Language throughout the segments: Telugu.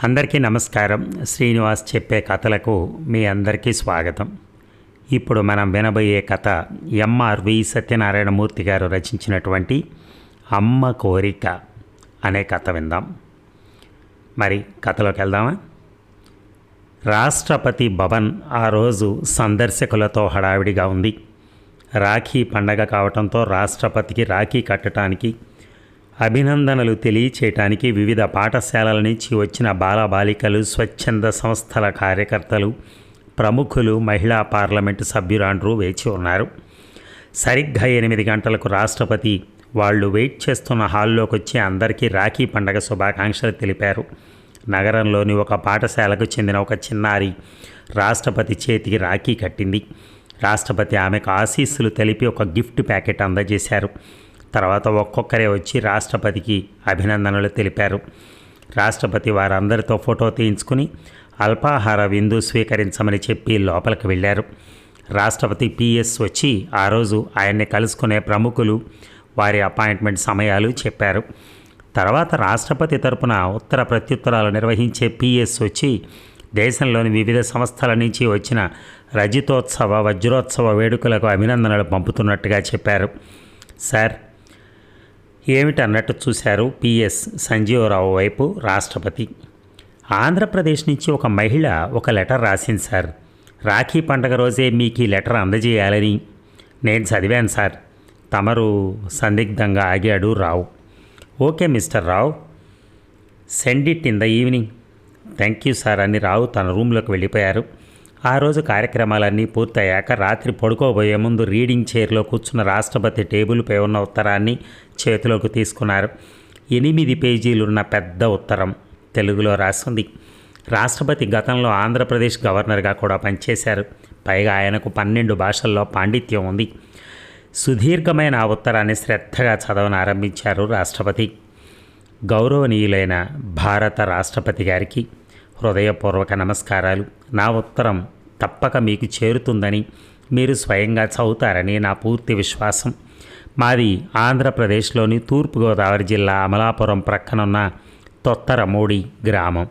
అందరికీ నమస్కారం. శ్రీనివాస్ చెప్పే కథలకు మీ అందరికీ స్వాగతం. ఇప్పుడు మనం వినబోయే కథ ఎంఆర్వి సత్యనారాయణమూర్తి గారు రచించినటువంటి అమ్మ కోరిక అనే కథ విందాం. మరి కథలోకి వెళ్దామా? రాష్ట్రపతి భవన్ ఆ రోజు సందర్శకులతో హడావిడిగా ఉంది. రాఖీ పండగ కావటంతో రాష్ట్రపతికి రాఖీ కట్టడానికి అభినందనలు తెలియచేయటానికి వివిధ పాఠశాలల నుంచి వచ్చిన బాలబాలికలు స్వచ్ఛంద సంస్థల కార్యకర్తలు ప్రముఖులు మహిళా పార్లమెంటు సభ్యురాండ్రూ వేచి ఉన్నారు. సరిగ్గా ఎనిమిది గంటలకు రాష్ట్రపతి వాళ్ళు వెయిట్ చేస్తున్న హాల్లోకి వచ్చి అందరికీ రాఖీ పండగ శుభాకాంక్షలు తెలిపారు. నగరంలోని ఒక పాఠశాలకు చెందిన ఒక చిన్నారి రాష్ట్రపతి చేతికి రాఖీ కట్టింది. రాష్ట్రపతి ఆమెకు ఆశీస్సులు తెలిపి ఒక గిఫ్ట్ ప్యాకెట్ అందజేశారు. తర్వాత ఒక్కొక్కరే వచ్చి రాష్ట్రపతికి అభినందనలు తెలిపారు. రాష్ట్రపతి వారందరితో ఫోటో తీయించుకుని అల్పాహార విందు స్వీకరించమని చెప్పి లోపలికి వెళ్ళారు. రాష్ట్రపతి పిఎస్ వచ్చి ఆ రోజు ఆయన్ని కలుసుకునే ప్రముఖులు వారి అపాయింట్మెంట్ సమయాలు చెప్పారు. తర్వాత రాష్ట్రపతి తరపున ఉత్తర ప్రత్యుత్తరాలు నిర్వహించే పిఎస్ వచ్చి దేశంలోని వివిధ సంస్థల నుంచి వచ్చిన రజితోత్సవ వజ్రోత్సవ వేడుకలకు అభినందనలు పంపుతున్నట్టుగా చెప్పారు. సార్ ఏమిటి అన్నట్టు చూశారు పిఎస్ సంజీవరావు వైపు రాష్ట్రపతి. ఆంధ్రప్రదేశ్ నుంచి ఒక మహిళ ఒక లెటర్ రాసింది సార్. రాఖీ పండగ రోజే మీకు ఈ లెటర్ అందజేయాలని. నేను చదివాను సార్. తమరు సందిగ్ధంగా ఆగాడు Rao. Okay mister Rao. Send it in the evening. Thank you sir అని రావు తన రూమ్లోకి వెళ్ళిపోయారు. ఆ రోజు కార్యక్రమాలన్నీ పూర్తయ్యాక రాత్రి పడుకోబోయే ముందు రీడింగ్ చైర్లో కూర్చున్న రాష్ట్రపతి టేబుల్పై ఉన్న ఉత్తరాన్ని చేతిలోకి తీసుకున్నారు. ఎనిమిది పేజీలున్న పెద్ద ఉత్తరం తెలుగులో రాసింది రాష్ట్రపతి గతంలో ఆంధ్రప్రదేశ్ గవర్నర్గా కూడా పనిచేశారు. పైగా ఆయనకు పన్నెండు భాషల్లో పాండిత్యం ఉంది. సుదీర్ఘమైన ఆ ఉత్తరాన్ని శ్రద్ధగా చదవను ఆరంభించారు రాష్ట్రపతి. గౌరవనీయులైన భారత రాష్ట్రపతి గారికి హృదయపూర్వక నమస్కారాలు. నా ఉత్తరం తప్పక మీకు చేరుతుందని మీరు స్వయంగా చదువుతారని నా పూర్తి విశ్వాసం. మాది ఆంధ్రప్రదేశ్లోని తూర్పుగోదావరి జిల్లా అమలాపురం ప్రక్కనున్న తొత్తరమూడి గ్రామం.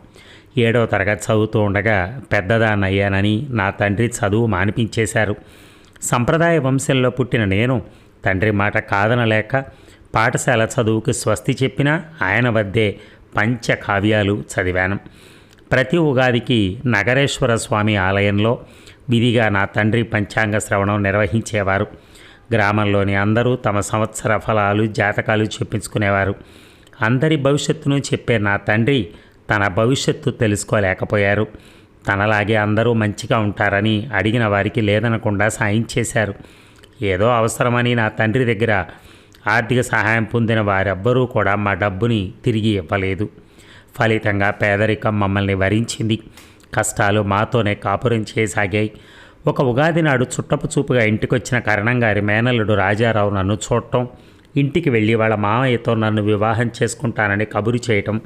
ఏడో తరగతి చదువుతూ ఉండగా పెద్దదాన్నయ్యానని నా తండ్రి చదువు మానిపించేశారు. సంప్రదాయ వంశంలో పుట్టిన నేను తండ్రి మాట కాదనలేక పాఠశాల చదువుకు స్వస్తి చెప్పినా ఆయన వద్దే పంచకావ్యాలు చదివాను. ప్రతి ఉగాదికి నగరేశ్వర స్వామి ఆలయంలో విధిగా నా తండ్రి పంచాంగ శ్రవణం నిర్వహించేవారు. గ్రామంలోని అందరూ తమ సంవత్సర ఫలాలు జాతకాలు చెప్పించుకునేవారు అందరి భవిష్యత్తును చెప్పే నా తండ్రి తన భవిష్యత్తు తెలుసుకోలేకపోయారు. తనలాగే అందరూ మంచిగా ఉంటారని అడిగిన వారికి లేదనకుండా సాయం చేశారు. ఏదో అవసరమని నా తండ్రి దగ్గర ఆర్థిక సహాయం పొందిన వారెవ్వరూ కూడా మా డబ్బుని తిరిగి ఇవ్వలేదు. ఫలితంగా పేదరికం మమ్మల్ని వరించింది. కష్టాలు మాతోనే కాపురం చేయసాగాయి ఒక ఉగాది నాడు చుట్టపు చూపుగా ఇంటికొచ్చిన కరణంగారి మేనల్లుడు రాజారావు నన్ను చూడటం ఇంటికి వెళ్ళి వాళ్ళ మామయ్యతో నన్ను వివాహం చేసుకుంటానని కబురు చేయటం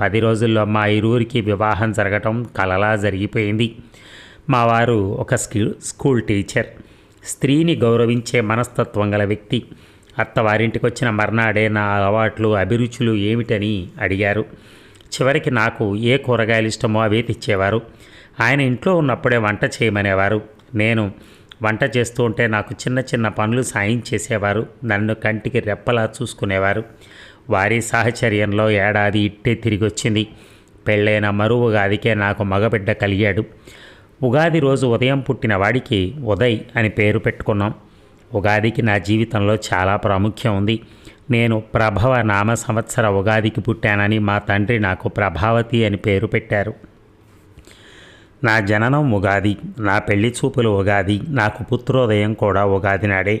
పది రోజుల్లో మా ఇరువురికి వివాహం జరగటం కలలా జరిగిపోయింది. మా వారు ఒక స్కూల్ స్కూల్ టీచర్. స్త్రీని గౌరవించే మనస్తత్వం గల వ్యక్తి. అత్తవారింటికి వచ్చిన మర్నాడే నా అలవాట్లు అభిరుచులు ఏమిటని అడిగారు. చివరికి నాకు ఏ కూరగాయలు ఇష్టమో అవే తెచ్చేవారు. ఆయన ఇంట్లో ఉన్నప్పుడే వంట చేయమనేవారు. నేను వంట చేస్తూ ఉంటే నాకు చిన్న చిన్న పనులు సాయం చేసేవారు. నన్ను కంటికి రెప్పలా చూసుకునేవారు. వారి సాహచర్యంలో ఏడాది ఇట్టే తిరిగొచ్చింది. పెళ్ళైన మరో ఉగాదికే నాకు మగబిడ్డ కలిగాడు. ఉగాది రోజు ఉదయం పుట్టిన వాడికి ఉదయ్ అని పేరు పెట్టుకున్నాం. ఉగాదికి నా జీవితంలో చాలా ప్రాముఖ్యం ఉంది. నేను ప్రభవ నామ సంవత్సర ఉగాదికి పుట్టానని మా తండ్రి నాకు ప్రభావతి అని పేరు పెట్టారు. నా జననం ఉగాది నా పెళ్ళి చూపులు ఉగాది నాకు పుత్రోదయం కూడా ఉగాది నాడే.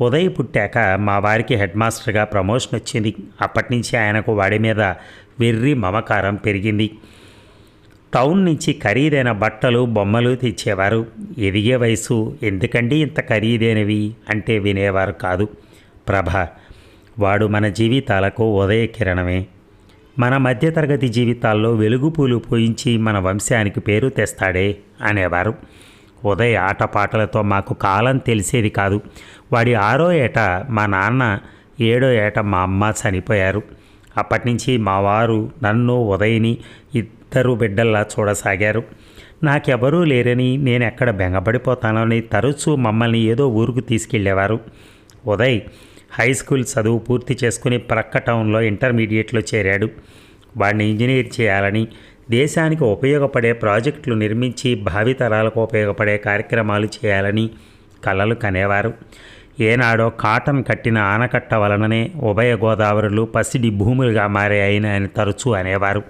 ఉదయ్ పుట్టాక మా వారికి హెడ్ మాస్టర్గా ప్రమోషన్ వచ్చింది. అప్పటి నుంచి ఆయనకు వాడి మీద వెర్రి మమకారం పెరిగింది. టౌన్ నుంచి ఖరీదైన బట్టలు బొమ్మలు తెచ్చేవారు. ఎదిగే వయసు ఎందుకండి ఇంత ఖరీదైనవి? అంటే వినేవారు కాదు. ప్రభ వాడు మన జీవితాలకు ఉదయ కిరణమే మన మధ్యతరగతి జీవితాల్లో వెలుగు పూలు పోయించి మన వంశానికి పేరు తెస్తాడే అనేవారు. ఉదయ్ ఆటపాటలతో మాకు కాలం తెలిసేది కాదు. వాడి ఆరో ఏట మా నాన్న ఏడో ఏట మా అమ్మ చనిపోయారు. అప్పటి నుంచి మా వారు నన్ను ఉదయ్ని ఇద్దరు బిడ్డల్లా చూడసాగారు. నాకెవరూ లేరని నేను ఎక్కడ బెంగపడిపోతానని తరచూ మమ్మల్ని ఏదో ఊరుకు తీసుకెళ్ళేవారు ఉదయ్ హై స్కూల్ చదువు పూర్తి చేసుకుని ప్రక్క టౌన్లో ఇంటర్మీడియట్లో చేరాడు. వాడిని ఇంజనీర్ చేయాలని దేశానికి ఉపయోగపడే ప్రాజెక్టులు నిర్మించి భావితరాలకు ఉపయోగపడే కార్యక్రమాలు చేయాలని కలలు కనేవారు. ఏనాడో కాటన్ కట్టిన ఆనకట్ట వలననే ఉభయ గోదావరులు పసిడి భూములుగా మారాయని ఆయన తరచూ అనేవారు.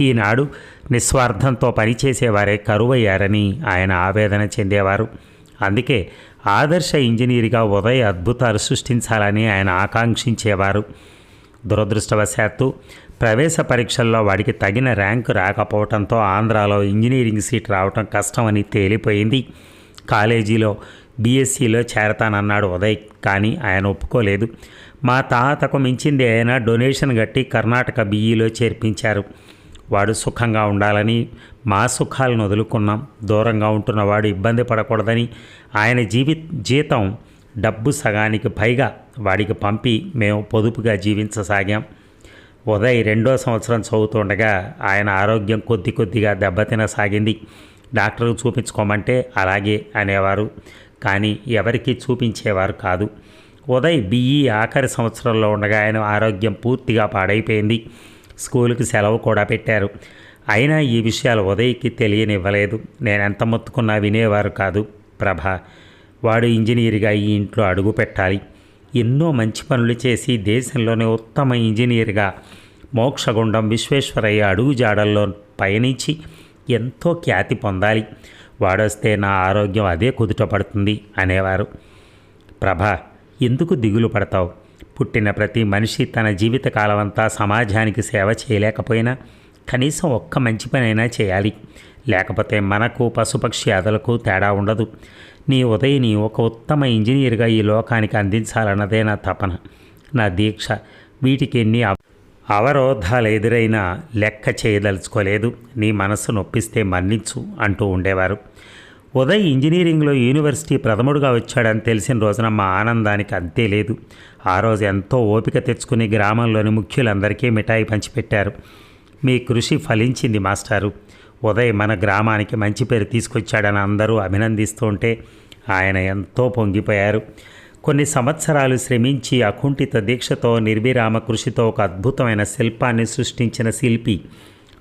ఈనాడు నిస్వార్థంతో పనిచేసేవారే కరువయ్యారని ఆయన ఆవేదన చెందేవారు. అందుకే ఆదర్శ ఇంజనీర్గా ఉదయ అద్భుతాలు సృష్టించాలని ఆయన ఆకాంక్షించేవారు. దురదృష్టవశాత్తు ప్రవేశ పరీక్షల్లో వాడికి తగిన ర్యాంకు రాకపోవడంతో ఆంధ్రాలో ఇంజనీరింగ్ సీట్ రావటం కష్టమని తేలిపోయింది. కాలేజీలో బీఎస్సీలో చేరతానన్నాడు ఉదయ్ కానీ ఆయన ఒప్పుకోలేదు. మా తాతకు మించింది అయినా డొనేషన్ కట్టి కర్ణాటక బీఈలో చేర్పించారు. వాడు సుఖంగా ఉండాలని మా సుఖాలను వదులుకున్నాం. దూరంగా ఉంటున్న వాడు ఇబ్బంది పడకూడదని ఆయన జీవి జీతం డబ్బు సగానికి పైగా వాడికి పంపి మేము పొదుపుగా జీవించసాగాం. ఉదయ్ రెండో సంవత్సరం చదువుతుండగా ఆయన ఆరోగ్యం కొద్ది కొద్దిగా దెబ్బతినసాగింది. డాక్టర్కు చూపించుకోమంటే అలాగే అనేవారు కానీ ఎవరికి చూపించేవారు కాదు. ఉదయ్ బిఈ ఆఖరి సంవత్సరంలో ఉండగా ఆయన ఆరోగ్యం పూర్తిగా పాడైపోయింది. స్కూల్కి సెలవు కూడా పెట్టారు. అయినా ఈ విషయాలు ఉదయ్కి తెలియనివ్వలేదు. నేను ఎంత మొత్తుకున్నా వినేవారు కాదు ప్రభ. వాడు ఇంజనీర్గా ఈ ఇంట్లో అడుగు పెట్టాలి. ఎన్నో మంచి పనులు చేసి దేశంలోనే ఉత్తమ ఇంజనీర్గా మోక్షగుండం విశ్వేశ్వరయ్య అడుగు జాడల్లో పయనించి ఎంతో ఖ్యాతి పొందాలి. వాడొస్తే నా ఆరోగ్యం అదే కుదుట పడుతుంది అనేవారు. ప్రభ ఎందుకు దిగులు పడతావు? పుట్టిన ప్రతి మనిషి తన జీవిత కాలమంతా సమాజానికి సేవ చేయలేకపోయినా కనీసం ఒక్క మంచి పనైనా చేయాలి. లేకపోతే మనకు పశుపక్షి అదలకు తేడా ఉండదు. నీ ఉదయని ఒక ఉత్తమ ఇంజనీర్గా ఈ లోకానికి అందించాలన్నదే నా తపన నా దీక్ష. వీటికి ఎన్ని అవరోధాలు ఎదురైనా లెక్క చేయదలుచుకోలేదు. నీ మనస్సు నొప్పిస్తే మన్నించు అంటూ ఉండేవారు. ఉదయ్ ఇంజనీరింగ్లో యూనివర్సిటీ ప్రథముడుగా వచ్చాడని తెలిసిన రోజున మా ఆనందానికి అంతే లేదు. ఆ రోజు ఎంతో ఓపిక తెచ్చుకుని గ్రామంలోని ముఖ్యులందరికీ మిఠాయి పంచిపెట్టారు. మీ కృషి ఫలించింది మాస్టారు. ఉదయ్ మన గ్రామానికి మంచి పేరు తీసుకొచ్చాడని అందరూ అభినందిస్తుంటే ఆయన ఎంతో పొంగిపోయారు. కొన్ని సంవత్సరాలు శ్రమించి అకుంఠిత దీక్షతో నిర్విరామ కృషితో ఒక అద్భుతమైన శిల్పాన్ని సృష్టించిన శిల్పి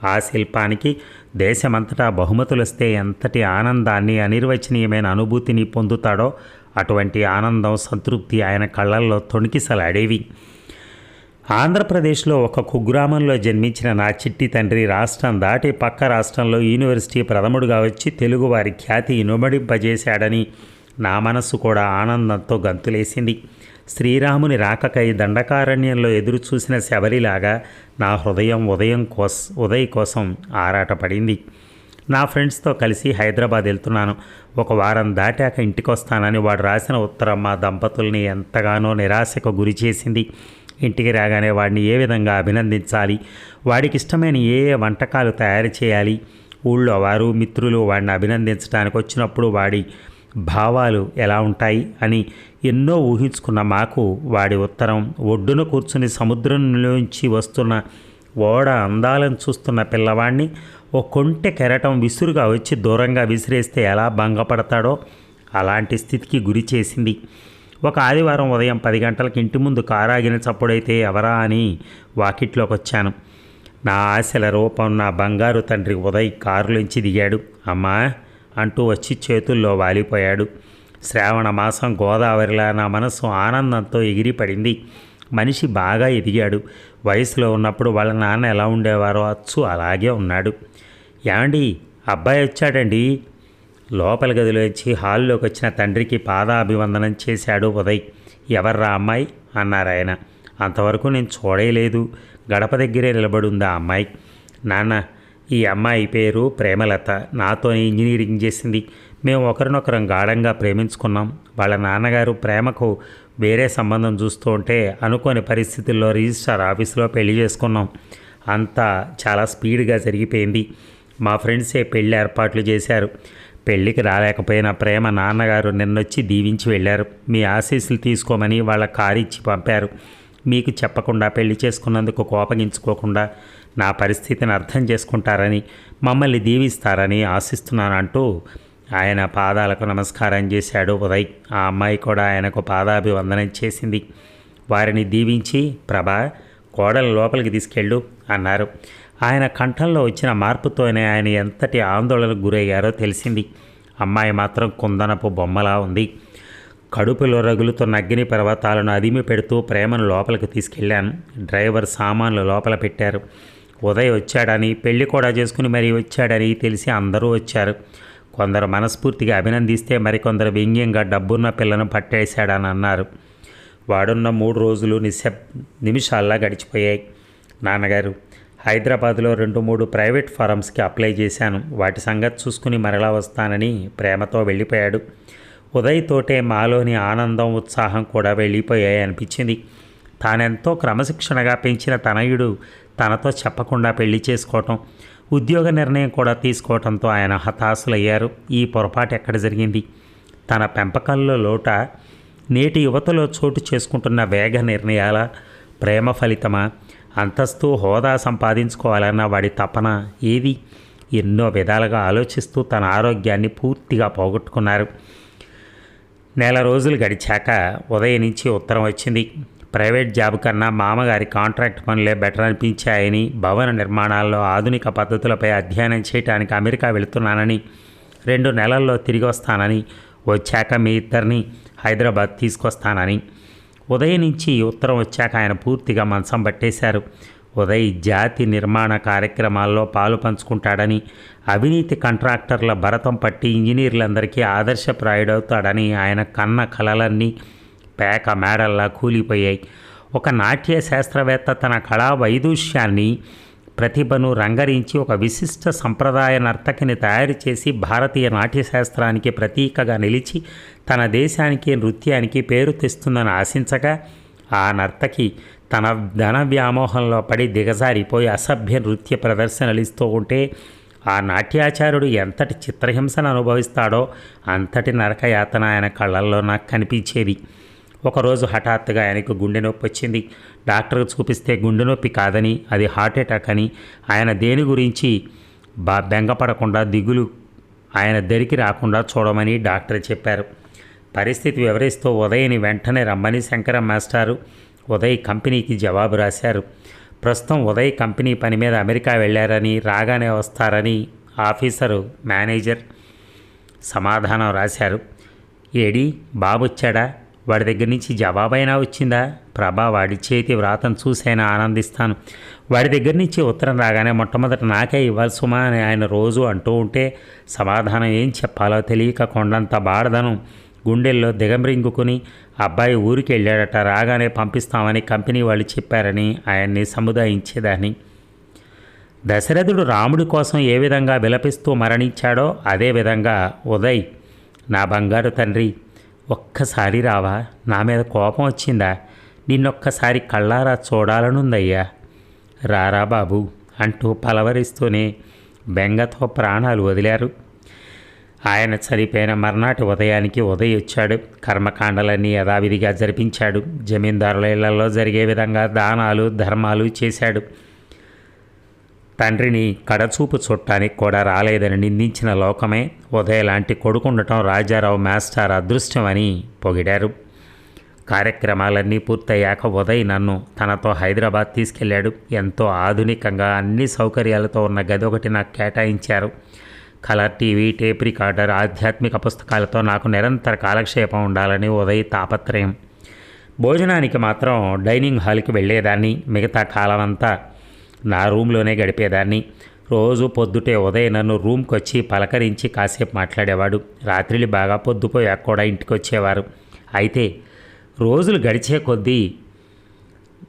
ఆ శిల్పానికి దేశమంతటా బహుమతులిస్తే ఎంతటి ఆనందాన్ని అనిర్వచనీయమైన అనుభూతిని పొందుతాడో అటువంటి ఆనందం సంతృప్తి ఆయన కళ్ళల్లో తొణికిసలాడేవి. ఆంధ్రప్రదేశ్లో ఒక కుగ్రామంలో జన్మించిన నా చిట్టి తండ్రి రాష్ట్రం దాటి పక్క రాష్ట్రంలో యూనివర్సిటీ ప్రథముడుగా వచ్చి తెలుగువారి ఖ్యాతి ఇనుమడింపజేశాడని నా మనస్సు కూడా ఆనందంతో గంతులేసింది. శ్రీరాముని రాకకై దండకారణ్యంలో ఎదురు చూసిన శబరిలాగా నా హృదయం ఉదయం కోస్ ఉదయ్ కోసం ఆరాటపడింది. నా ఫ్రెండ్స్తో కలిసి హైదరాబాద్ వెళ్తున్నాను. ఒక వారం దాటాక ఇంటికి వస్తానని వాడు రాసిన ఉత్తరం మా దంపతుల్ని ఎంతగానో నిరాశకు గురి చేసింది. ఇంటికి రాగానే వాడిని ఏ విధంగా అభినందించాలి? వాడికి ఇష్టమైన ఏ ఏ వంటకాలు తయారు చేయాలి? ఊళ్ళో వారు మిత్రులు వాడిని అభినందించడానికి వచ్చినప్పుడు వాడి భావాలు ఎలా ఉంటాయి అని ఎన్నో ఊహించుకున్న మాకు వాడి ఉత్తరం ఒడ్డున కూర్చుని సముద్రంలోంచి వస్తున్న ఓడ అందాలను చూస్తున్న పిల్లవాడిని ఓ కొంటె కెరటం విసురుగా వచ్చి దూరంగా విసిరేస్తే ఎలా భంగపడతాడో అలాంటి స్థితికి గురి చేసింది. ఒక ఆదివారం ఉదయం పది గంటలకు ఇంటి ముందు కారాగిన చప్పుడైతే ఎవరా అని వాకిట్లోకి వచ్చాను. నా ఆశల రూపం నా బంగారు తండ్రి ఉదయ్ కారులోంచి దిగాడు. అమ్మా! అంటూ వచ్చి చేతుల్లో వాలిపోయాడు. శ్రావణ మాసం గోదావరిలా నా మనసు ఆనందంతో ఎగిరిపడింది. మనిషి బాగా ఎదిగాడు. వయసులో ఉన్నప్పుడు వాళ్ళ నాన్న ఎలా ఉండేవారో అచ్చు అలాగే ఉన్నాడు. ఏమండి అబ్బాయి వచ్చాడండి? లోపల గదిలోంచి హాల్లోకి వచ్చిన తండ్రికి పాదాభివందనం చేశాడు ఉదయ్. ఎవర్రా అమ్మాయి? అన్నారు ఆయన. అంతవరకు నేను చూడలేదు. గడప దగ్గరే నిలబడి ఆ అమ్మాయి. నాన్న ఈ అమ్మాయి పేరు ప్రేమలత. నాతోనే ఇంజనీరింగ్ చేసింది. మేము ఒకరినొకరం గాఢంగా ప్రేమించుకున్నాం. వాళ్ళ నాన్నగారు ప్రేమకు వేరే సంబంధం చూస్తూ ఉంటే అనుకోని పరిస్థితుల్లో రిజిస్ట్రార్ ఆఫీసులో పెళ్ళి చేసుకున్నాం. అంతా చాలా స్పీడ్గా జరిగిపోయింది. మా ఫ్రెండ్సే పెళ్ళి ఏర్పాట్లు చేశారు. పెళ్ళికి రాలేకపోయిన ప్రేమ నాన్నగారు నిన్నొచ్చి దీవించి వెళ్ళారు. మీ ఆశీస్సులు తీసుకోమని వాళ్ళ కారు ఇచ్చి పంపారు. మీకు చెప్పకుండా పెళ్ళి చేసుకున్నందుకు కోపగించుకోకుండా నా పరిస్థితిని అర్థం చేసుకుంటారని మమ్మల్ని దీవిస్తారని ఆశిస్తున్నాను అంటూ ఆయన పాదాలకు నమస్కారం చేశాడు ఉదయ్. ఆ అమ్మాయి కూడా ఆయనకు పాదాభివందనం చేసింది. వారిని దీవించి ప్రభా కోడలు లోపలికి తీసుకెళ్ళు అన్నారు. ఆయన కంఠంలో వచ్చిన మార్పుతోనే ఆయన ఎంతటి ఆందోళనకు గురయ్యారో తెలిసింది. అమ్మాయి మాత్రం కుందనపు బొమ్మలా ఉంది. కడుపులో రగులుతున్న అగ్ని పర్వతాలను అదిమి పెడుతూ ప్రేమను లోపలికి తీసుకెళ్ళాను. డ్రైవర్ సామాన్లు లోపల పెట్టారు. ఉదయ్ వచ్చాడని పెళ్ళి కూడా చేసుకుని మరీ వచ్చాడని తెలిసి అందరూ వచ్చారు. కొందరు మనస్ఫూర్తిగా అభినందిస్తే మరికొందరు వ్యంగ్యంగా డబ్బున్న పిల్లను పట్టేశాడని అన్నారు. వాడున్న మూడు రోజులు నిశ్శబ్ నిమిషాల్లా గడిచిపోయాయి. నాన్నగారు హైదరాబాద్లో రెండు మూడు ప్రైవేట్ ఫారమ్స్కి అప్లై చేశాను. వాటి సంగతి చూసుకుని మరలా వస్తానని ప్రేమతో వెళ్ళిపోయాడు. ఉదయ్ తోటే మాలోని ఆనందం ఉత్సాహం కూడా వెళ్ళిపోయాయి అనిపించింది. తానెంతో క్రమశిక్షణగా పెంచిన తనయుడు తనతో చెప్పకుండా పెళ్ళి చేసుకోవటం ఉద్యోగ నిర్ణయం కూడా తీసుకోవడంతో ఆయన హతాశులయ్యారు. ఈ పొరపాటు ఎక్కడ జరిగింది? తన పెంపకంలో లోట నేటి యువతలో చోటు చేసుకుంటున్న వేగ నిర్ణయాల ప్రేమ ఫలితమా? అంతస్తు హోదా సంపాదించుకోవాలన్న వాడి తపన ఏది? ఎన్నో విధాలుగా ఆలోచిస్తూ తన ఆరోగ్యాన్ని పూర్తిగా పోగొట్టుకున్నారు. నెల రోజులు గడిచాక ఉదయం నుంచి ఉత్తరం వచ్చింది. ప్రైవేట్ జాబ్ కన్నా మామగారి కాంట్రాక్ట్ పనులే బెటర్ అనిపించాయని భవన నిర్మాణాల్లో ఆధునిక పద్ధతులపై అధ్యయనం చేయడానికి అమెరికా వెళుతున్నానని రెండు నెలల్లో తిరిగి వస్తానని వచ్చాక మీ ఇద్దరిని హైదరాబాద్ తీసుకొస్తానని. ఉదయం నుంచి ఉత్తరం వచ్చాక ఆయన పూర్తిగా మంచం పట్టేశారు. ఉదయ్ జాతి నిర్మాణ కార్యక్రమాల్లో పాలు పంచుకుంటాడని అవినీతి కాంట్రాక్టర్ల భరతం పట్టి ఇంజనీర్లందరికీ ఆదర్శప్రాయుడవుతాడని ఆయన కన్న కలలన్నీ పేక మేడల్లా కూలిపోయాయి. ఒక నాట్య శాస్త్రవేత్త తన కళా వైదుష్యాన్ని ప్రతిభను రంగరించి ఒక విశిష్ట సంప్రదాయ నర్తకిని తయారు చేసి భారతీయ నాట్యశాస్త్రానికి ప్రతీకగా నిలిచి తన దేశానికి నృత్యానికి పేరు తెస్తుందని ఆశించగా ఆ నర్తకి తన ధన వ్యామోహంలో పడి దిగజారిపోయి అసభ్య నృత్య ప్రదర్శనలు ఇస్తూ ఉంటే ఆ నాట్యాచార్యుడు ఎంతటి చిత్రహింసను అనుభవిస్తాడో అంతటి నరకయాతన ఆయన కళ్ళల్లో నాకు కనిపించేది. ఒకరోజు హఠాత్తుగా ఆయనకు గుండె నొప్పి వచ్చింది. డాక్టర్ చూపిస్తే గుండె నొప్పి కాదని అది హార్ట్ అటాక్ అని ఆయన దేని గురించి బా బెంగపడకుండా దిగులు ఆయన దరికి రాకుండా చూడమని డాక్టర్ చెప్పారు. పరిస్థితి వివరిస్తూ ఉదయ్ని వెంటనే రమ్మని శంకరం మాస్టారు ఉదయ్ కంపెనీకి జవాబు రాశారు. ప్రస్తుతం ఉదయ్ కంపెనీ పని మీద అమెరికా వెళ్ళారని రాగానే వస్తారని ఆఫీసరు మేనేజర్ సమాధానం రాశారు. ఏడి బాబు వచ్చాడా వాడి దగ్గర నుంచి జవాబైనా వచ్చిందా? ప్రభా వాడి చేతి వ్రాతను చూసైనా ఆనందిస్తాను. వాడి దగ్గర నుంచి ఉత్తరం రాగానే మొట్టమొదట నాకే ఇవ్వాలి సుమా అని ఆయన రోజు అంటూ ఉంటే సమాధానం ఏం చెప్పాలో తెలియక కొండంత బాడదను గుండెల్లో దిగంబరింగుకుని అబ్బాయి ఊరికి వెళ్ళాడట రాగానే పంపిస్తామని కంపెనీ వాళ్ళు చెప్పారని ఆయన్ని సముదాయించేదాన్ని. దశరథుడు రాముడి కోసం ఏ విధంగా విలపిస్తూ మరణించాడో అదే విధంగా ఉదయ్ నా బంగారు తండ్రి ఒక్కసారి రావా? నా మీద కోపం వచ్చిందా? నిన్నొక్కసారి కళ్ళారా చూడాలనుందయ్యా. రారా బాబు అంటూ పలవరిస్తూనే బెంగతో ప్రాణాలు వదిలారు. ఆయన చనిపోయిన మర్నాటి ఉదయానికి ఉదయొచ్చాడు. కర్మకాండలన్నీ యథావిధిగా జరిపించాడు. జమీందారుల ఇళ్ళలో జరిగే విధంగా దానాలు ధర్మాలు చేశాడు. తండ్రిని కడచూపు చుట్టానికి కూడా రాలేదని నిందించిన లోకమే ఉదయ లాంటి కొడుకుండటం రాజారావు మాస్టర్ అదృష్టమని పొగిడారు. కార్యక్రమాలన్నీ పూర్తయ్యాక ఉదయ్ నన్ను తనతో హైదరాబాద్ తీసుకెళ్ళాడు ఎంతో ఆధునికంగా అన్ని సౌకర్యాలతో ఉన్న గది ఒకటి నాకు కేటాయించారు. కలర్ టీవీ టేప్ రికార్డర్ ఆధ్యాత్మిక పుస్తకాలతో నాకు నిరంతర కాలక్షేపం ఉండాలని ఉదయ్ తాపత్రయం. భోజనానికి మాత్రం డైనింగ్ హాల్కి వెళ్ళేదాన్ని. మిగతా కాలమంతా నా రూమ్లోనే గడిపేదాన్ని. రోజు పొద్దుటే ఉదయం నన్ను రూమ్కి వచ్చి పలకరించి కాసేపు మాట్లాడేవాడు. రాత్రిలు బాగా పొద్దుపోయాక కూడా ఇంటికి వచ్చేవారు అయితే రోజులు గడిచే కొద్దీ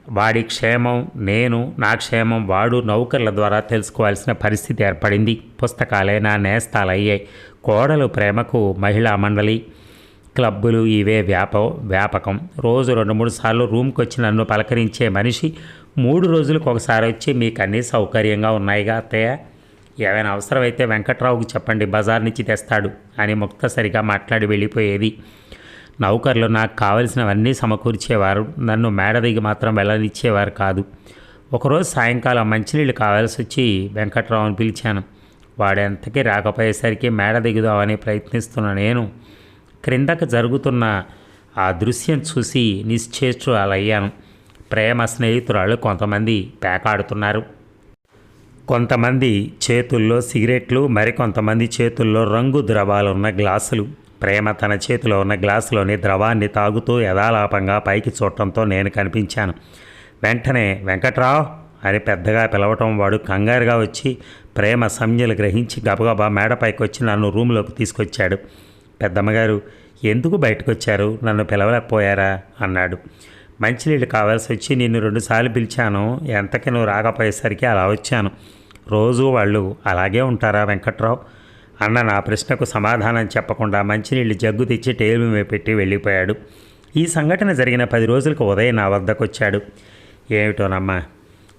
వాడి క్షేమం నేను నా క్షేమం వాడు నౌకర్ల ద్వారా తెలుసుకోవాల్సిన పరిస్థితి ఏర్పడింది. పుస్తకాలే నా నేస్తాలయ్యాయి. కోడలు ప్రేమకు మహిళా మండలి క్లబ్బులు ఇవే వ్యాప వ్యాపకం. రోజు రెండు మూడు సార్లు రూమ్కి వచ్చి నన్ను పలకరించే మనిషి మూడు రోజులకు ఒకసారి వచ్చి మీకు అన్నీ సౌకర్యంగా ఉన్నాయిగా అత్తయ్య. ఏమైనా అవసరమైతే వెంకట్రావుకు చెప్పండి బజార్ నుంచి తెస్తాడు అని ముక్తసరిగా మాట్లాడి వెళ్ళిపోయేది. నౌకర్లు నాకు కావలసినవన్నీ సమకూర్చేవారు. నన్ను మేడ దిగి మాత్రం వెళ్ళనిచ్చేవారు కాదు. ఒకరోజు సాయంకాలం మంచినీళ్ళు కావాల్సి వచ్చి వెంకట్రావుని పిలిచాను. వాడెంతకీ రాకపోయేసరికి మేడ దిగుదామని ప్రయత్నిస్తున్న నేను క్రిందకు జరుగుతున్న ఆ దృశ్యం చూసి నిశ్చేష్టులయ్యాను ప్రేమ స్నేహితురాలు కొంతమంది పేకాడుతున్నారు. కొంతమంది చేతుల్లో సిగరెట్లు మరికొంతమంది చేతుల్లో రంగు ద్రవాలు ఉన్న గ్లాసులు. ప్రేమ తన చేతిలో ఉన్న గ్లాసులోని ద్రవాన్ని తాగుతూ యథాలాపంగా పైకి చూడటంతో నేను కనిపించాను. వెంటనే వెంకట్రావు అని పెద్దగా పిలవటం వాడు కంగారుగా వచ్చి ప్రేమ సంజ్ఞలు గ్రహించి గబగబా మేడపైకి వచ్చి నన్ను రూమ్లోకి తీసుకొచ్చాడు. పెద్దమ్మగారు ఎందుకు బయటకు వచ్చారు నన్ను పిలవలేకపోయారా? అన్నాడు. మంచినీళ్ళు కావాల్సి వచ్చి నిన్ను రెండుసార్లు పిలిచాను. ఎంతకి నువ్వు రాకపోయేసరికి అలా వచ్చాను. రోజు వాళ్ళు అలాగే ఉంటారా వెంకట్రావు? అన్న నా ప్రశ్నకు సమాధానం చెప్పకుండా మంచినీళ్ళు జగ్గు తెచ్చి టేబుల్ మీద పెట్టి వెళ్ళిపోయాడు. ఈ సంఘటన జరిగిన పది రోజులకు ఉదయం నా వద్దకు వచ్చాడు. ఏమిటోనమ్మా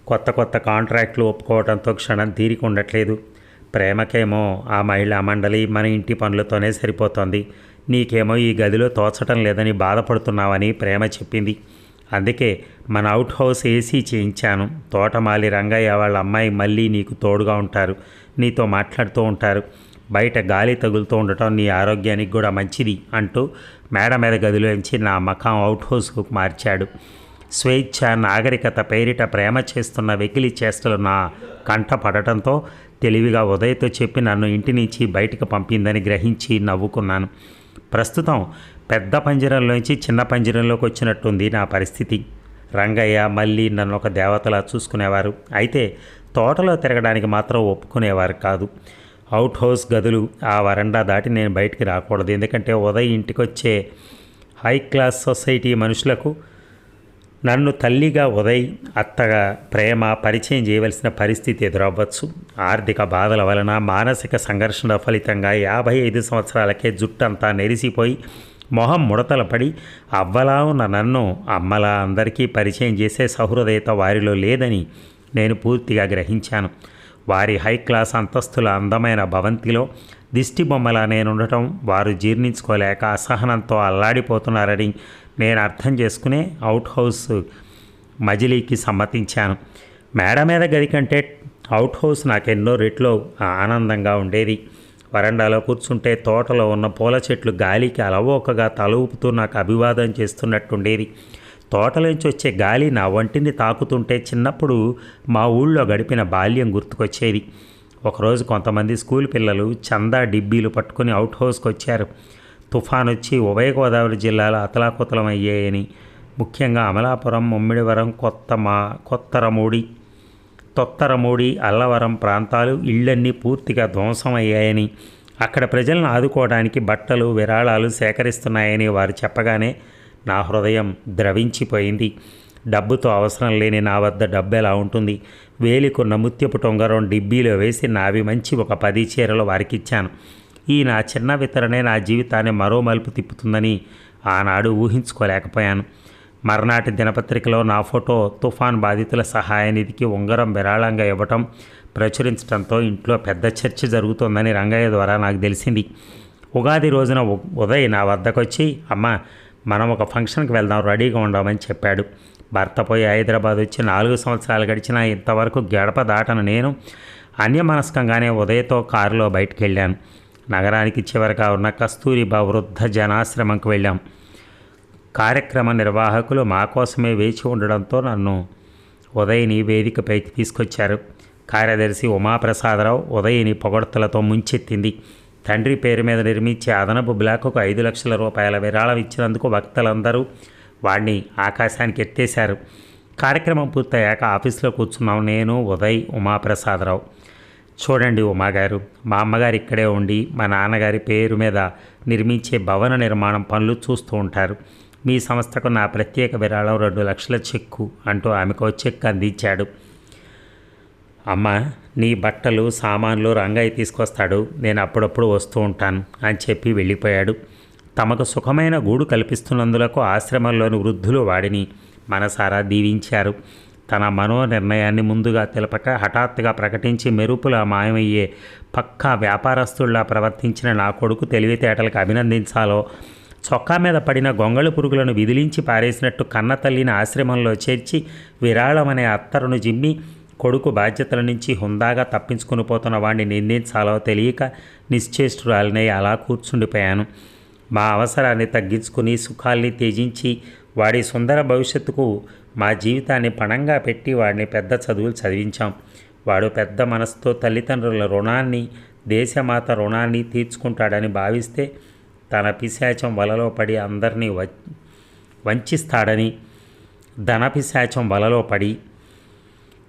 కొత్త కొత్త కాంట్రాక్ట్లు ఒప్పుకోవడంతో క్షణం తీరిక ఉండట్లేదు ప్రేమకేమో ఆ మహిళా మండలి మన ఇంటి పనులతోనే సరిపోతోంది. నీకేమో ఈ గదిలో తోచటం లేదని బాధపడుతున్నావని ప్రేమ చెప్పింది. అందుకే మన అవుట్ హౌస్ ఏసీ చేయించాను. తోటమాలి రంగయ్య వాళ్ళ అమ్మాయి మళ్ళీ నీకు తోడుగా ఉంటారు. నీతో మాట్లాడుతూ ఉంటారు. బయట గాలి తగులుతూ ఉండటం నీ ఆరోగ్యానికి కూడా మంచిది అంటూ మేడ మీద గదిలోంచి నా మకాం అవుట్ హౌస్కు మార్చాడు. స్వేచ్ఛ నాగరికత పేరిట ప్రేమ చేస్తున్న వెకిలి చేష్టలు నా కంట పడటంతో తెలివిగా ఉదయతో చెప్పి నన్ను ఇంటి నుంచి బయటకు పంపిందని గ్రహించి నవ్వుకున్నాను. ప్రస్తుతం పెద్ద పంజరంలోంచి చిన్న పంజరంలోకి వచ్చినట్టుంది నా పరిస్థితి. రంగయ్య మళ్ళీ నన్ను ఒక దేవతలా చూసుకునేవారు. అయితే తోటలో తిరగడానికి మాత్రం ఒప్పుకునేవారు కాదు. అవుట్ హౌస్ గదులు ఆ వరండా దాటి నేను బయటికి రాకూడదు. ఎందుకంటే ఉదయ్ ఇంటికి వచ్చే హై క్లాస్ సొసైటీ మనుషులకు నన్ను తల్లిగా ఉదయ్ అత్తగా ప్రేమ పరిచయం చేయవలసిన పరిస్థితి ఎదురవ్వచ్చు. ఆర్థిక బాధల వలన మానసిక సంఘర్షణ ఫలితంగా యాభై ఐదు సంవత్సరాలకే జుట్టంతా నెరిసిపోయి మొహం ముడతలపడి అవ్వలా ఉన్న నన్ను అమ్మలా అందరికీ పరిచయం చేసే సహృదయత వారిలో లేదని నేను పూర్తిగా గ్రహించాను. వారి హై క్లాస్ అంతస్తుల అందమైన భవంతిలో దిష్టి బొమ్మలా నేనుండటం వారు జీర్ణించుకోలేక అసహనంతో అల్లాడిపోతున్నారని నేను అర్థం చేసుకునే అవుట్ హౌస్ మజిలీకి సమ్మతించాను. మేడ మీద గది కంటే అవుట్ హౌస్ నాకెన్నో రెట్లో ఆనందంగా ఉండేది. వరండాలో కూర్చుంటే తోటలో ఉన్న పూల చెట్లు గాలికి అలవోకగా తల ఊపుతూ నాకు అభివాదం చేస్తున్నట్టుండేది. తోటలోంచి వచ్చే గాలి నా వంటిని తాకుతుంటే చిన్నప్పుడు మా ఊళ్ళో గడిపిన బాల్యం గుర్తుకొచ్చేది. ఒకరోజు కొంతమంది స్కూల్ పిల్లలు చందా డిబ్బీలు పట్టుకుని అవుట్ హౌస్కి వచ్చారు. తుఫాన్ వచ్చి ఉభయ గోదావరి జిల్లాలో అతలాకుతలం అయ్యాయని ముఖ్యంగా అమలాపురం ముమ్మిడివరం కొత్త మా కొత్తరమూడి తొత్తరమూడి అల్లవరం ప్రాంతాలు ఇళ్ళన్నీ పూర్తిగా ధ్వంసమయ్యాయని అక్కడ ప్రజలను ఆదుకోవడానికి బట్టలు విరాళాలు సేకరిస్తున్నాయని వారు చెప్పగానే నా హృదయం ద్రవించిపోయింది. డబ్బుతో అవసరం లేని నా వద్ద డబ్బు ఎలా ఉంటుంది? వేలికున్న ముత్యపు టొంగరం డిబ్బీలో వేసి నావి మంచి ఒక పది చీరలు వారికిచ్చాను. ఈ నా చిన్న వితరణే నా జీవితాన్ని మరో మలుపు తిప్పుతుందని ఆనాడు ఊహించుకోలేకపోయాను. మర్నాటి దినపత్రికలో నా ఫోటో తుఫాన్ బాధితుల సహాయనిధికి ఉంగరం విరాళంగా ఇవ్వటం ప్రచురించడంతో ఇంట్లో పెద్ద చర్చ జరుగుతోందని రంగయ్య ద్వారా నాకు తెలిసింది. ఉగాది రోజున ఉదయ్ నా వద్దకు వచ్చి అమ్మ మనం ఒక ఫంక్షన్కి వెళ్దాం రెడీగా ఉండమని చెప్పాడు. భర్త పోయి హైదరాబాద్ వచ్చి నాలుగు సంవత్సరాలు గడిచినా ఇంతవరకు గడప దాటను నేను. అన్యమనస్కంగానే ఉదయతో కారులో బయటికి వెళ్ళాను నగరానికి చివరగా ఉన్న కస్తూరిబా వృద్ధ జనాశ్రమంకి వెళ్ళాం. కార్యక్రమ నిర్వాహకులు మా కోసమే వేచి ఉండడంతో నన్ను ఉదయని వేదికపైకి తీసుకొచ్చారు. కార్యదర్శి ఉమాప్రసాదరావు ఉదయని పొగడ్తలతో ముంచెత్తింది. తండ్రి పేరు మీద నిర్మించే అదనపు బ్లాకుకు ఐదు లక్షల రూపాయల విరాళం ఇచ్చినందుకు వక్తలందరూ వాడిని ఆకాశానికి ఎత్తేశారు. కార్యక్రమం పూర్తయ్యాక ఆఫీస్లో కూర్చున్నాం నేను ఉదయ్ ఉమాప్రసాదరావు. చూడండి ఉమాగారు మా అమ్మగారు ఇక్కడే ఉండి మా నాన్నగారి పేరు మీద నిర్మించే భవన నిర్మాణం పనులు చూస్తూ ఉంటారు. మీ సంస్థకు నా ప్రత్యేక విరాళం రెండు లక్షల చెక్కు అంటూ ఆమెకు చెక్ అందించాడు. అమ్మ నీ బట్టలు సామాన్లు రంగయ్య తీసుకొస్తాడు. నేను అప్పుడప్పుడు వస్తూ ఉంటాను అని చెప్పి వెళ్ళిపోయాడు. తమకు సుఖమైన గూడు కల్పిస్తున్నందులకు ఆశ్రమంలోని వృద్ధులు వాడిని మనసారా దీవించారు. తన మనో నిర్ణయాన్ని ముందుగా తెలపక హఠాత్తుగా ప్రకటించి మెరుపుల మాయమయ్యే పక్కా వ్యాపారస్తుల్లా ప్రవర్తించిన నా కొడుకు తెలివితేటలకు అభినందించాలో చొక్కా మీద పడిన గొంగళి పురుగులను విదిలించి పారేసినట్టు కన్న తల్లిని ఆశ్రమంలో చేర్చి విరాళమనే అత్తరును జిమ్మి కొడుకు బాధ్యతల నుంచి హుందాగా తప్పించుకుని పోతున్న వాడిని నిందించాలో తెలియక నిశ్చేష్టురాలినై అలా కూర్చుండిపోయాను. మా అవసరాన్ని తగ్గించుకుని సుఖాల్ని త్యజించి వాడి సుందర భవిష్యత్తుకు మా జీవితాన్ని పణంగా పెట్టి వాడిని పెద్ద చదువులు చదివించాం. వాడు పెద్ద మనసుతో తల్లిదండ్రుల రుణాన్ని దేశమాత రుణాన్ని తీర్చుకుంటాడని భావిస్తే తన పిశాచం వలలో పడి అందరినీ వ వంచిస్తాడని ధనపిశాచం వలలో పడి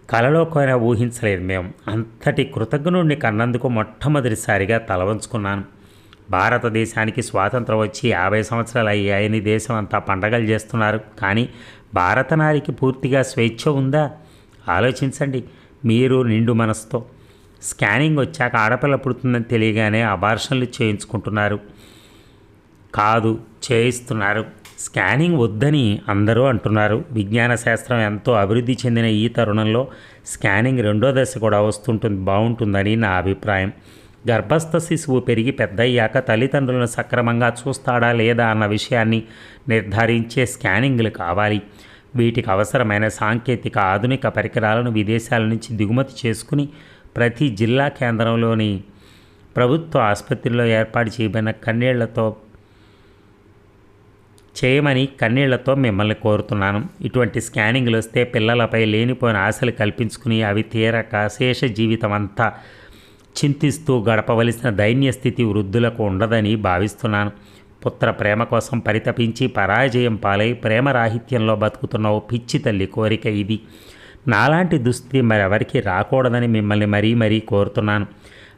కలలోకైనా ఊహించలేదు మేము అంతటి కృతజ్ఞుడిని కన్నందుకు మొట్టమొదటిసారిగా తలవంచుకున్నాను భారతదేశానికి స్వాతంత్రం వచ్చి యాభై సంవత్సరాలు అయ్యాయని దేశం అంతా పండగలు చేస్తున్నారు. కానీ భారత నారికి పూర్తిగా స్వేచ్ఛ ఉందా? ఆలోచించండి. మీరు నిండు మనసుతో. స్కానింగ్ వచ్చాక ఆడపిల్ల పుడుతుందని తెలియగానే అబార్షన్లు చేయించుకుంటున్నారు. కాదు చేయిస్తున్నారు. స్కానింగ్ వద్దని అందరూ అంటున్నారు. విజ్ఞాన శాస్త్రం ఎంతో అభివృద్ధి చెందిన ఈ తరుణంలో స్కానింగ్ రెండో దశ కూడా వస్తుంటుంది బాగుంటుందని నా అభిప్రాయం. గర్భస్థ శిశువు పెరిగి పెద్దయ్యాక తల్లిదండ్రులను సక్రమంగా చూస్తాడా లేదా అన్న విషయాన్ని నిర్ధారించే స్కానింగ్లు కావాలి. వీటికి అవసరమైన సాంకేతిక ఆధునిక పరికరాలను విదేశాల నుంచి దిగుమతి చేసుకుని ప్రతి జిల్లా కేంద్రంలోని ప్రభుత్వ ఆసుపత్రిలో ఏర్పాటు చేయబడిన కన్నీళ్ళతో చేయమని కన్నీళ్ళతో మిమ్మల్ని కోరుతున్నాను. ఇటువంటి స్కానింగ్లు వస్తే పిల్లలపై లేనిపోయిన ఆశలు కల్పించుకుని అవి తీరక శేష జీవితం అంతా చింతిస్తూ గడపవలసిన దైన్యస్థితి వృద్ధులకు ఉండదని భావిస్తున్నాను. పుత్ర ప్రేమ కోసం పరితపించి పరాజయం పాలై ప్రేమ రాహిత్యంలో బతుకుతున్న ఓ పిచ్చి తల్లి కోరిక ఇది. నాలాంటి దుస్థితి మరెవరికి రాకూడదని మిమ్మల్ని మరీ మరీ కోరుతున్నాను.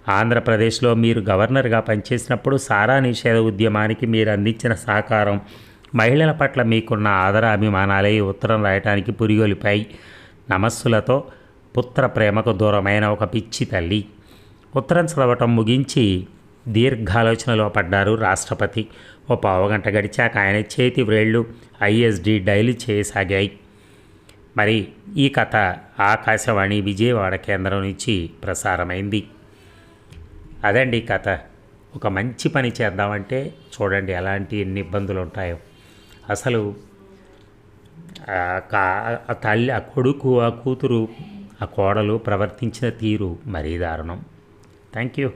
ఆంధ్రప్రదేశ్లో మీరు గవర్నర్గా పనిచేసినప్పుడు సారా నిషేధ ఉద్యమానికి మీరు అందించిన సహకారం మహిళల పట్ల మీకున్న ఆదర అభిమానాలే ఉత్తరం రాయటానికి పురిగొలిపాయి. నమస్సులతో పుత్ర ప్రేమకు దూరమైన ఒక పిచ్చి తల్లి. ఉత్తరం చదవటం ముగించి దీర్ఘాలోచనలో పడ్డారు రాష్ట్రపతి. ఓ పావుగంట గడిచాక ఆయన చేతి వ్రేళ్ళు ఐఎస్డి డైలీ చేయసాగాయి. మరి ఈ కథ ఆకాశవాణి విజయవాడ కేంద్రం నుంచి ప్రసారమైంది. అదండి ఈ కథ. ఒక మంచి పని చేద్దామంటే చూడండి ఎలాంటి ఎన్ని ఇబ్బందులు ఉంటాయో అసలు ఆ కా- తల్లి ఆ కొడుకు ఆ కూతురు ఆ కోడలు ప్రవర్తించిన తీరు మరీ దారుణం. Thank you